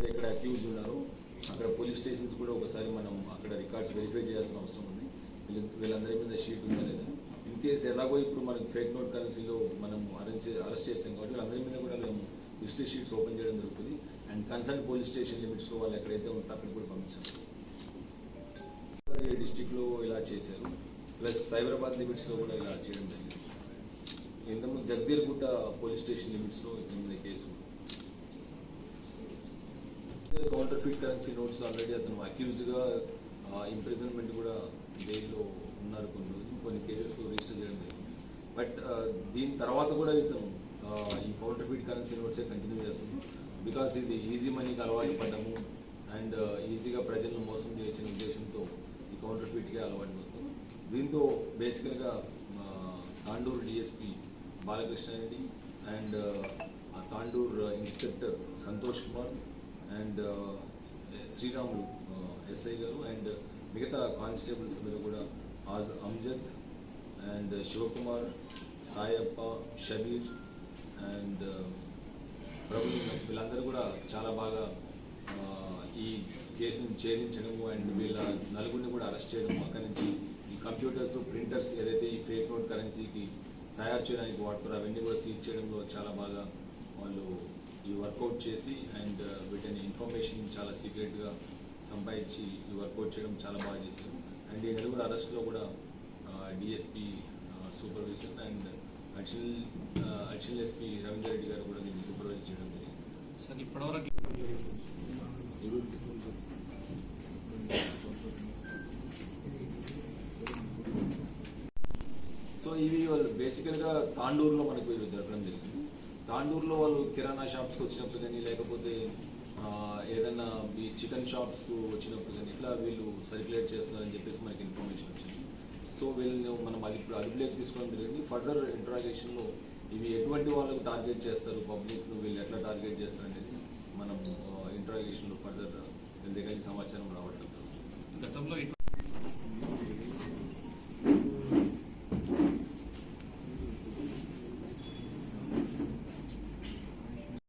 ఇక్కడ అక్యూజ్ ఉన్నారు అక్కడ పోలీస్ స్టేషన్స్ కూడా ఒకసారి మనం అక్కడ రికార్డ్స్ వెరిఫై చేయాల్సిన అవసరం ఉంది వీళ్ళందరి మీద షీట్ ఉందా లేదా ఇన్ కేసు ఎలాగో ఇప్పుడు మనకి ఫేక్ నోట్ కరెన్సీలో మనం అరెంజ్ అరెస్ట్ చేస్తాం కాబట్టి వీళ్ళందరి మీద కూడా మేము హిస్టరీ షీట్స్ ఓపెన్ చేయడం జరుగుతుంది అండ్ కన్సర్న్ పోలీస్ స్టేషన్ లిమిట్స్లో వాళ్ళు ఎక్కడైతే ఉంటారో అక్కడ కూడా పంపించాం డిస్టిక్లో ఇలా చేశారు ప్లస్ సైబరాబాద్ లిమిట్స్లో కూడా ఇలా చేయడం జరిగింది. ఇంతకుముందు జగదీర్గుట్ట పోలీస్ స్టేషన్ లిమిట్స్లో ఇతని కేసు ఉంది. కౌంటర్ కరెన్సీ నోట్స్ ఆల్రెడీ అతను అక్యూజ్డ్గా ఇంప్రిజన్మెంట్ కూడా జైల్లో ఉన్నారు కొన్ని రోజులు. కొన్ని కేసెస్లో రిజిస్టర్ చేయడం జరిగింది. బట్ దీని తర్వాత కూడా ఇతను ఈ కౌంటర్ ఫీట్ కరెన్సీ నోట్సే కంటిన్యూ చేస్తుంది బికాస్ ఇది ఈజీ మనీకి అలవాటు పడ్డము అండ్ ఈజీగా ప్రజలను మోసం చేసిన ఉద్దేశంతో ఈ కౌంటర్ఫీట్కే అలవాటు పడుతుంది. దీంతో బేసికల్గా తాండూరు డిఎస్పి బాలకృష్ణ రెడ్డి అండ్ ఆ Tandur inspector Santosh Kumar and Sriramulu SI గారు అండ్ మిగతా కానిస్టేబుల్స్ అందరూ కూడా ఆజ్ అమ్జద్ అండ్ శివకుమార్ సాయప్ప షబీర్ అండ్ ప్రభు వీళ్ళందరూ కూడా చాలా బాగా ఈ కేసును ఛేదించడము అండ్ వీళ్ళ నలుగురిని కూడా అరెస్ట్ చేయడం అక్కడి నుంచి కంప్యూటర్స్ ప్రింటర్స్ ఏదైతే ఈ ఫేక్ నోట్ కరెన్సీకి తయారు చేయడానికి వాడతారో అవన్నీ కూడా సీజ్ చేయడంలో చాలా బాగా వాళ్ళు ఈ వర్కౌట్ చేసి అండ్ uh, వీటిని ఇన్ఫర్మేషన్ చాలా సీక్రెట్గా సంపాదించి ఈ వర్కౌట్ చేయడం చాలా బాగా చేశారు. అండ్ ఈ నలుగురు అరెస్ట్లో కూడా DSP supervision and additional additional SP Ravinder Reddy గారు కూడా దీన్ని సూపర్వైజ్ చేయడం జరిగింది. సార్ ఇప్పటివరకు సో ఇవి వాళ్ళు బేసికల్గా తాండూరులో మనకు ఇవి జరగడం జరిగింది. తాండూరులో వాళ్ళు కిరాణా షాప్స్కి వచ్చినప్పుడు కానీ లేకపోతే ఏదైనా ఈ చికెన్ షాప్స్కు వచ్చినప్పుడు కానీ ఇట్లా వీళ్ళు సర్క్యులేట్ చేస్తున్నారని చెప్పేసి మనకి ఇన్ఫర్మేషన్ వచ్చింది. సో వీళ్ళని మనం అది ఇప్పుడు అదుపులోకి తీసుకోవడం జరిగింది. ఫర్దర్ ఇంట్రాగేషన్లో ఇవి ఎటువంటి వాళ్ళకు టార్గెట్ చేస్తారు? పబ్లిక్ను వీళ్ళు ఎట్లా టార్గెట్ చేస్తారు అనేది మనం ఇంట్రాగేషన్లో ఫర్దర్ వీళ్ళ దగ్గర సమాచారం రావట్లేదు గతంలో